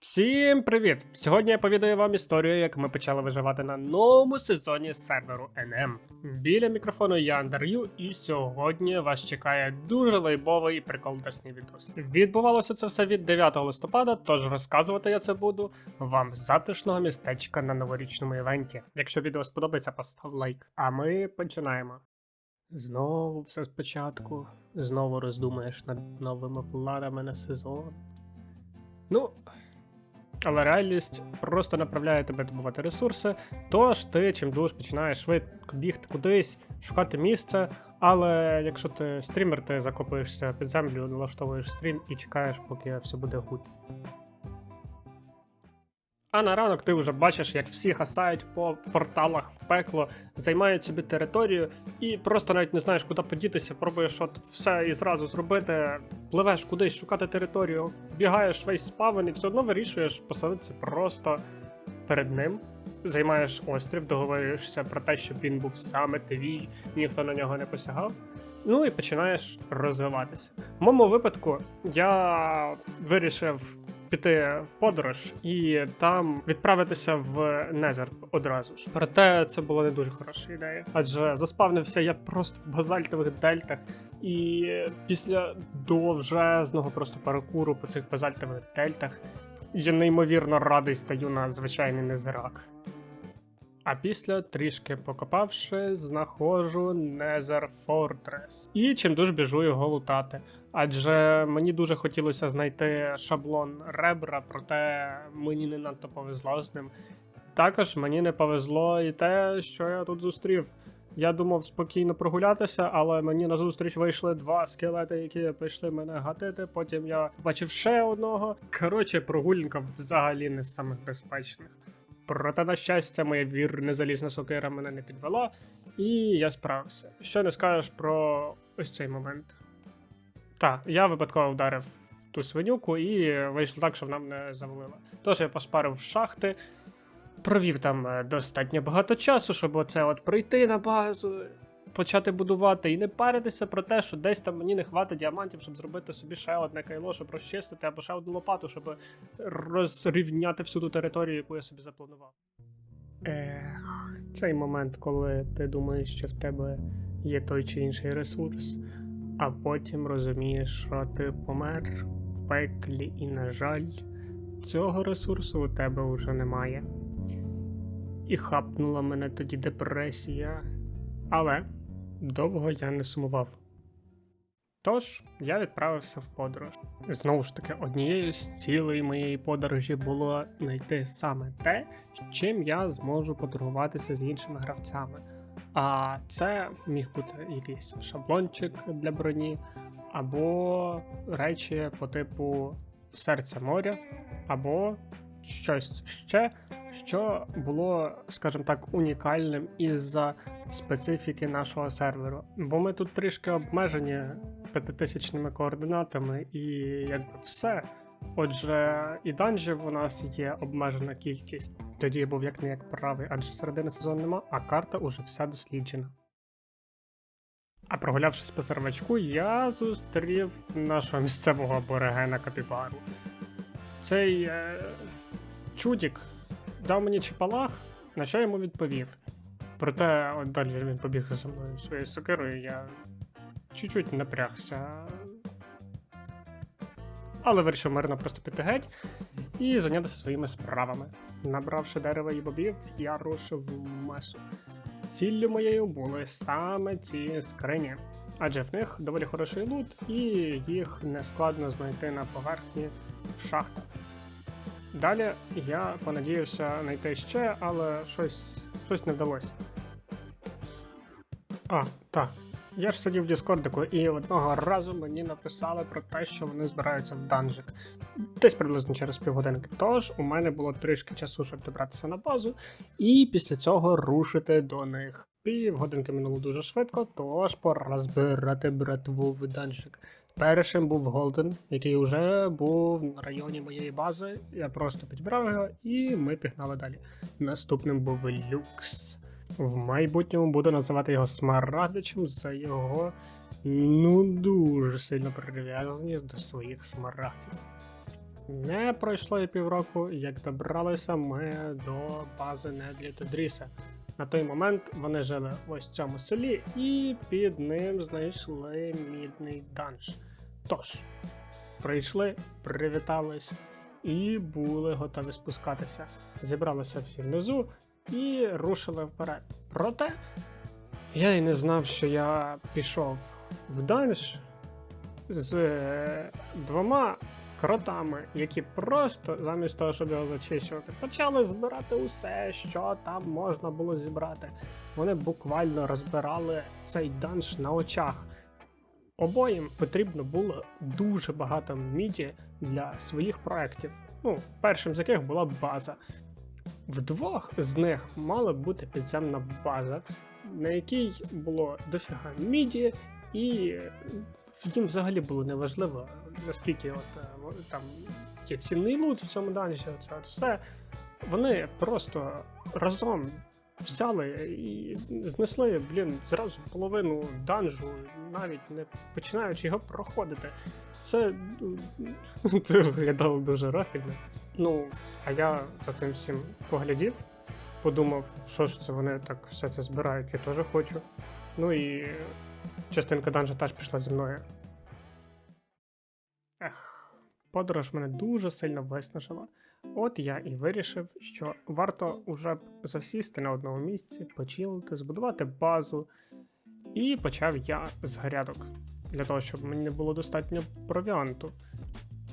Всім привіт! Сьогодні я повідаю вам історію, як ми почали виживати на новому сезоні серверу NM. Біля мікрофону я Андар'ю, і сьогодні вас чекає дуже лайбовий і приколдесний відос. Відбувалося це все від 9 листопада, тож розказувати я це буду вам з затишного містечка на новорічному івенті. Якщо відео сподобається, постав лайк. А ми починаємо. Знову все спочатку, знову роздумаєш над новими планами на сезон. Ну, але реальність просто направляє тебе добувати ресурси, тож ти чим дуже починаєш швидко бігти кудись, шукати місце. Але якщо ти стрімер, ти закопуєшся під землю, налаштовуєш стрім і чекаєш, поки все буде гуд. А на ранок ти вже бачиш, як всі гасають по порталах в пекло, займають собі територію і просто навіть не знаєш, куди подітися, пробуєш от все і зразу зробити, пливеш кудись шукати територію, бігаєш весь спавен і все одно вирішуєш поселитися просто перед ним. Займаєш острів, договорюєшся про те, щоб він був саме твій, ніхто на нього не посягав. Ну і починаєш розвиватися. В моєму випадку я вирішив піти в подорож і там відправитися в Незер одразу ж. Проте це була не дуже хороша ідея, адже заспавнився я просто в базальтових дельтах, і після довжезного просто паркуру по цих базальтових дельтах я неймовірно радий стаю на звичайний незерак. А після, трішки покопавши, знаходжу Незер Фортрес. І чим дуже біжу його лутати. Адже мені дуже хотілося знайти шаблон ребра, проте мені не надто повезло з ним. Також мені не повезло і те, що я тут зустрів. Я думав спокійно прогулятися, але мені назустріч вийшли два скелети, які прийшли мене гатити. Потім я побачив ще одного. Коротше, прогулянка взагалі не з самих безпечних. Проте, на щастя, моя вірна залізна сокира мене не підвела, і я справився. Що не скажеш про ось цей момент? Так, я випадково вдарив ту свинюку і вийшло так, що вона мене завалила. Тож я пошпарив в шахти, провів там е, достатньо багато часу, щоб оце от прийти на базу, почати будувати і не паритися про те, що десь там мені не хватить діамантів, щоб зробити собі ще одне кайло, щоб розчистити, або ще одну лопату, щоб розрівняти всю ту територію, яку я собі запланував. Ех, цей момент, коли ти думаєш, що в тебе є той чи інший ресурс, а потім розумієш, що ти помер в пеклі, і, на жаль, цього ресурсу у тебе вже немає. І хапнула мене тоді депресія. Але довго я не сумував. Тож я відправився в подорож. Знову ж таки, однією з цілей моєї подорожі було знайти саме те, чим я зможу поторгуватися з іншими гравцями. А це міг бути якийсь шаблончик для броні, або речі по типу серця моря, або щось ще, що було, скажімо так, унікальним із-за специфіки нашого серверу. Бо ми тут трішки обмежені п'ятитисячними координатами, і якби все. Отже, і данжів у нас є обмежена кількість. Тоді був як не як правий, адже середини сезону нема, а карта уже вся досліджена. А прогулявшись по сервачку, я зустрів нашого місцевого аборигена Капібару. Цей е, чудік дав мені чіпалах, на що йому відповів. Проте от далі він побіг за мною своєю сокирою, я чуть-чуть напрягся. Але вирішив мирно просто піти геть і зайнятися своїми справами. Набравши дерева і бобів, я рушив в месу. Ціллю моєю були саме ці скрині, адже в них доволі хороший лут, і їх не складно знайти на поверхні в шахтах. Далі я понадіявся знайти ще, але щось, щось не вдалося. А, так. Я ж сидів в Діскордику, і одного разу мені написали про те, що вони збираються в данжик. Десь приблизно через півгодинки. Тож у мене було трішки часу, щоб добратися на базу, і після цього рушити до них. Півгодинки минуло дуже швидко, тож пора збирати братву в данжик. Першим був Голден, який вже був на районі моєї бази. Я просто підбирав його і ми пігнали далі. Наступним був Люкс. В майбутньому буду називати його Смарагдичем за його ну дуже сильно прив'язаність до своїх смарагдів. Не пройшло і півроку, як добралися ми до бази Недлі та Дріса. На той момент вони жили в ось цьому селі і під ним знайшли мідний данж. Тож, прийшли, привітались і були готові спускатися. Зібралися всі внизу і рушили вперед. Проте я й не знав, що я пішов в данж з е, двома кротами, які просто замість того, щоб його зачищувати, почали збирати усе, що там можна було зібрати. Вони буквально розбирали цей данж на очах. Обоїм потрібно було дуже багато міді для своїх проєктів. Ну, першим з яких була база. Вдвох з них мала бути підземна база, на якій було дофіга міді, і їм взагалі було неважливо, наскільки от, е, там є цінний лут в цьому данжі, це от все. Вони просто разом взяли і знесли, блін, зразу половину данжу, навіть не починаючи його проходити. Це, ну, це виглядало дуже рафільно. Ну, а я за цим всім поглядів, подумав, що ж це вони так все це збирають, я теж хочу. Ну і частинка данжа теж пішла зі мною. Ех, подорож мене дуже сильно виснажила. От я і вирішив, що варто уже засісти на одному місці, почилити, збудувати базу. І почав я з грядок, для того, щоб мені не було достатньо провіанту.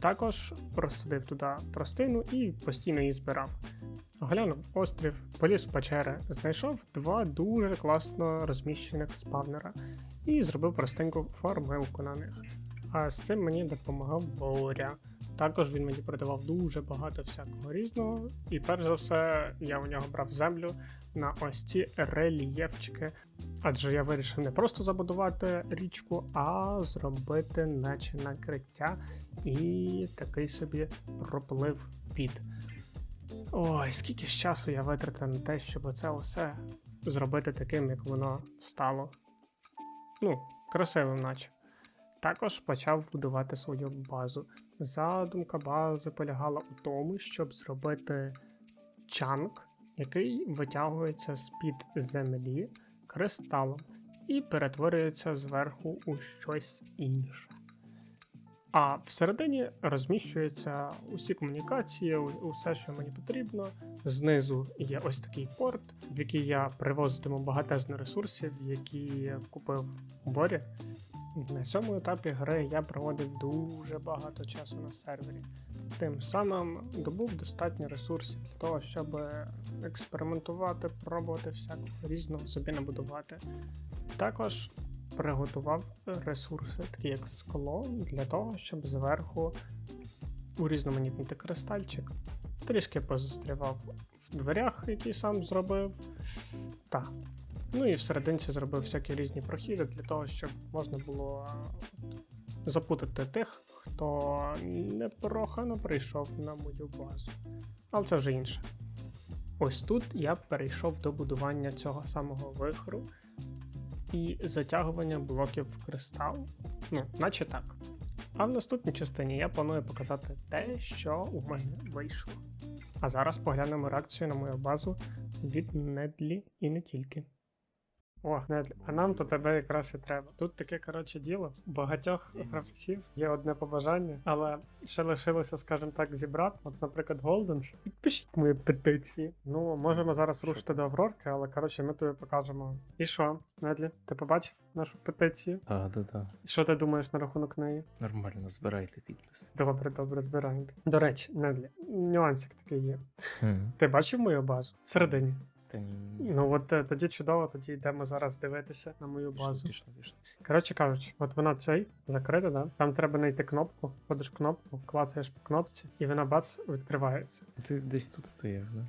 Також просадив туди тростину і постійно її збирав. Оглянув острів, поліз в печери, знайшов два дуже класно розміщених спавнера і зробив простеньку фармилку на них. А з цим мені допомагав Боря. Також він мені продавав дуже багато всякого різного, і перш за все я у нього брав землю на ось ці рельєфчики. Адже я вирішив не просто забудувати річку, а зробити наче накриття і такий собі проплив під. Ой, скільки ж часу я витратив на те, щоб оце усе зробити таким, як воно стало. Ну, красивим, наче. Також почав будувати свою базу. Задумка бази полягала у тому, щоб зробити чанк, який витягується з-під землі кристалом і перетворюється зверху у щось інше. А всередині розміщуються усі комунікації, усе, що мені потрібно. Знизу є ось такий порт, в який я привозитиму багатезно ресурсів, які купив у борі. На цьому етапі гри я проводив дуже багато часу на сервері. Тим самим добув достатньо ресурсів для того, щоб експериментувати, пробувати всякого різного собі набудувати. Також приготував ресурси, такі як скло, для того, щоб зверху урізноманітнити кристальчик. Трішки позастрівав в дверях, які сам зробив. Та. Ну і всерединці зробив всякі різні прохіди для того, щоб можна було запутати тих, хто непрохано прийшов на мою базу. Але це вже інше. Ось тут я перейшов до будування цього самого вихру і затягування блоків в кристал. Ну, наче так. А в наступній частині я планую показати те, що у мене вийшло. А зараз поглянемо реакцію на мою базу від Недлі і не тільки. О, Недлі, а нам то тебе якраз і треба. Тут таке коротше діло. У багатьох гравців є одне побажання, але ще лишилося, скажімо так, зібрати. От, наприклад, Голден. Підпишіть мої петиції. Ну, можемо зараз рушити до Аврорки, але коротше, ми тобі покажемо. І що, Недлі, ти побачив нашу петицію? А, да, да. Що ти думаєш на рахунок неї? Нормально, збирайте підписи. Добре, добре, збираємо. До речі, Недлі, нюансик такий є. Ти бачив мою базу? Всередині. Ну от е, тоді чудово, тоді йдемо зараз дивитися на мою базу. пішло, пішло. Коротше кажучи, от вона цей закрита, да? Там треба знайти кнопку, ходиш кнопку, клацаєш по кнопці, і вона бац відкривається. Ти десь тут стоїш, да?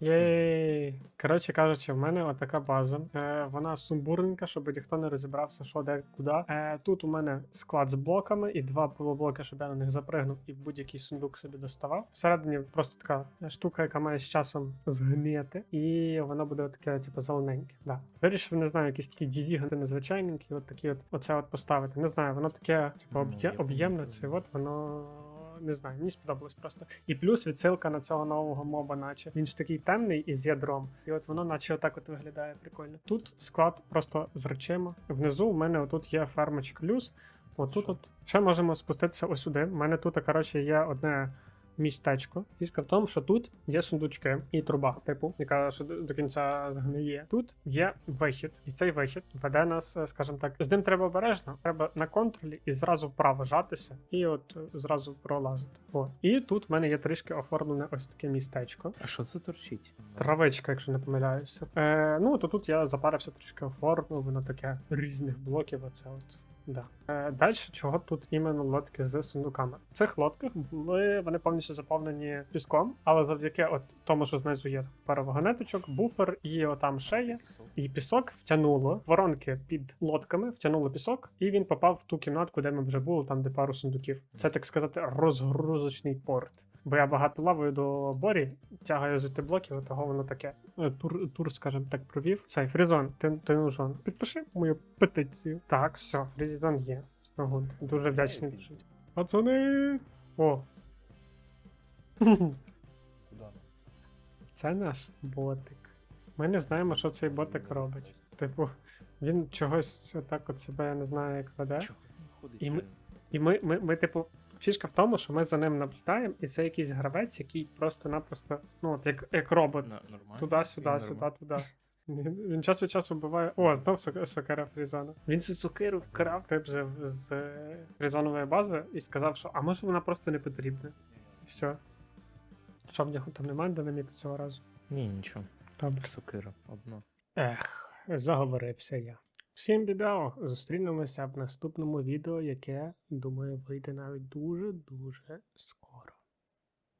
Єй. Коротше кажучи, в мене отака база. Е, вона сумбурненька, щоб ніхто не розібрався, що де куди. Е, тут у мене склад з блоками і два полублоки, щоб я на них запригнув і будь-який сундук собі доставав. Всередині просто така штука, яка має з часом згнити, і воно буде таке, типу, зелененьке. Да. Вирішив, не знаю, якісь такі дідіги незвичайненькі, от такі от оце от поставити. Не знаю, воно таке, типу, об'є- об'ємне, це от воно. Не знаю, мені сподобалось просто. І плюс відсилка на цього нового моба, наче він ж такий темний і з ядром. І от воно, наче отак от виглядає прикольно. Тут склад просто з речима. Внизу у мене отут є фермочка плюс. Отут от ще можемо спуститися ось сюди. У мене тут, коротше, є одне містечко. Фішка в тому, що тут є сундучки і труба, типу, яка ще до кінця згниє. Тут є вихід, і цей вихід веде нас, е, скажімо так, з ним треба обережно. Треба на контролі і зразу вправо жатися, і от е, зразу пролазити. О, і тут в мене є трішки оформлене ось таке містечко. А що це торчить? Травичка, якщо не помиляюся. Е, ну, то тут я запарився трішки оформив, воно таке різних блоків. Оце от. Да. Е, далі, чого тут іменно лодки з сундуками? В цих лодках були вони повністю заповнені піском, але завдяки от тому, що знизу є пара вагонеточок, буфер і отам ще є. І пісок втягнуло воронки під лодками, втягнуло пісок, і він попав в ту кімнатку, де ми вже були, там де пару сундуків. Це так сказати розгрузочний порт. Бо я багато плаваю до борі, тягаю звідти блоків, того воно таке. Е, Тур, тур, скажімо так, провів. Цей Фрізон, ти, ти нужен. Підпиши мою петицію. Так, все, Фрізон є. Ого, дуже вдячний. Ей, Пацани! О! Це наш ботик. Ми не знаємо, що цей ботик робить. Типу, він чогось отак от себе, я не знаю, як веде. І ми- І ми, ми, ми, типу, фішка в тому, що ми за ним наблюдаємо, і це якийсь гравець, який просто-напросто, ну, от як, як робот. Туди-сюди, сюди, туди. Він, час від часу вбиває. О, знов сок- сокира Фрізона. Він цю сокиру вкрав тип же з е, фрізонової бази і сказав, що а може вона просто не потрібна. І все. Що в нього там немає динаміту цього разу? Ні, нічого. Добре. Сокира, одно. Ех, заговорився я. Всім бібяо! Зустрінемося в наступному відео, яке, думаю, вийде навіть дуже-дуже скоро.